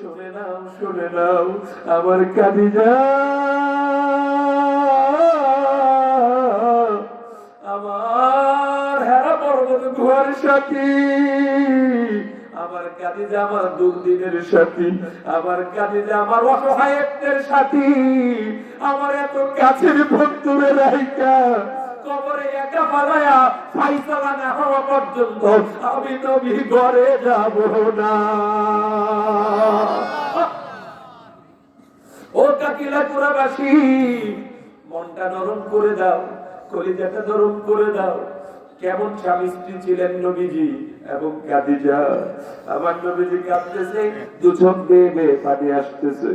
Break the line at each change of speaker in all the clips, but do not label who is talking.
শুনে নাও শুনে নাও, আমার কাদিজা আমার হেরা পর্বত গুহার সাথী, আমার কাদিজা আমার দুর্দিনের সাথী, আমার কাদিজা আমার অসহায়ত্বের সাথী, আমার এত কাছের বন্ধুরে রাইকা আমি নবী ঘরে যাব না। ও কাকিলা পুরাবাসী, মনটা নরম করে দাও, কলিজাটা নরম করে দাও। কেমন স্বামী স্ত্রী ছিলেন নবীজি এবং কাদিজা? আমার নবীজি কাঁদতেছে দু চোখ বেয়ে পানি আসতেছে।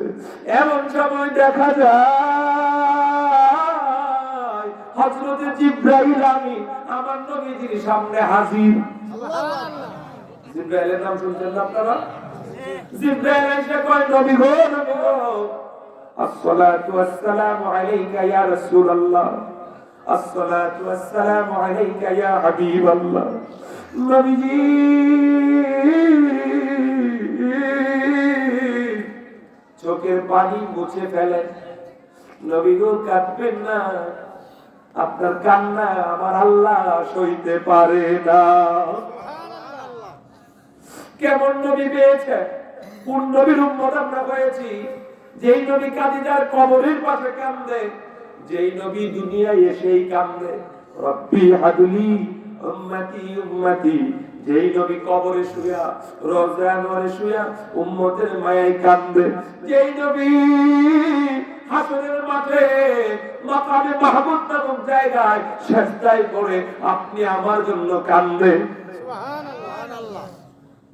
এমন সময় দেখা যায় হযরত জিব্রাইল আমি, আমার নবীজির সামনে হাজির। জিব্রাইলের নাম শুনছেন না আপনারা? জিব্রাইল এসে কয়, নবী গো আসসালাতু ওয়াসসালামু আলাইকা ইয়া রাসূলুল্লাহ, আসসালাতু আলাইকা ইয়া হাবিবাল্লাহ। নবীজি, চোখের পানি মুছে ফেলেন। নবী গো, কাঁদবেন না। আপনার কান্না আমার আল্লাহ সইতে পারে না। কেমন নবী পেয়েছে কোন নবীর উম্মত আমরা হয়েছি? যেই নবী কাদিজার কবরের পাশে কান্দে, যেই নবী দুনিয়ায় এসেই কান্দে, রব্বি হাদুলি উম্মতি উম্মতি। যেই নবী কবরে শুয়া রোজানরে শুয়া, উম্মতের মায়ায় কান্দে, যেই নবী হাসরের মাঠে মাকামে মাহমুদ নামক জায়গায় সেজদায় করে আপনি আমার জন্য কান্দে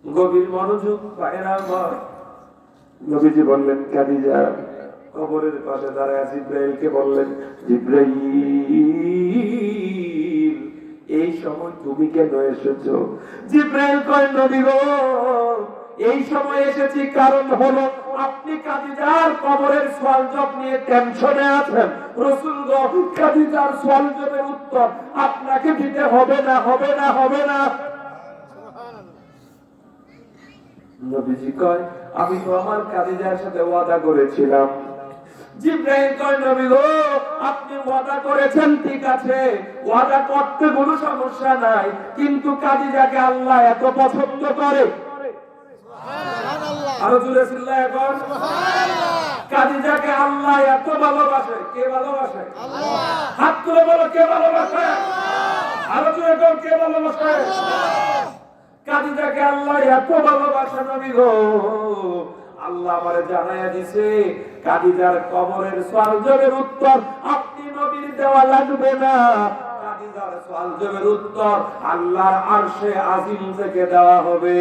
গভীর মনোযোগ পায়রা আমার। নবীজি বললেন কাদিজা কবরের পাশে দাঁড়ায় জিব্রাইলকে বললেন জিব্রাইল এই সময় তুমি কেন এসেছ? জিব্রাইল কয় নবী গো এই সময় এসেছি কারণ হলো আপনি কাদিজার কবরের সওয়াল জব নিয়ে টেনশনে আছেন। রসুল কাদিজার সওয়াল জবের উত্তর আপনাকে দিতে হবে না হবে না হবে না। নবীজি কয়, আমি তো আমার কাদিজার সাথে ওয়াদা করেছিলাম। জিব্রাইল কয়, নবী গো, আপনি ওয়াদা করেছেন, ঠিক আছে। ওয়াদা করতে কোনো সমস্যা নাই, কিন্তু কাদিজাকে আল্লাহ এত পছন্দ করে। আরও জুড়ে চিল্লায় এখন কাদিজাকে আল্লাহ এত ভালোবাসে। কে ভালোবাসে? হাত তুলে বলো কে ভালোবাসে? আরও জুড়ে কও কে ভালোবাসে? কাদিজাকে আল্লাহ এত ভালোবাসে নবী গো। আল্লাহ আমারে জানাইয়া দিছে কাদিজার কবরের সওয়ালের উত্তর আপনি নবীর দেওয়া লাগবে না। কাদিজার সওয়ালের উত্তর আল্লাহর আরশে আজিম থেকে দেওয়া হবে।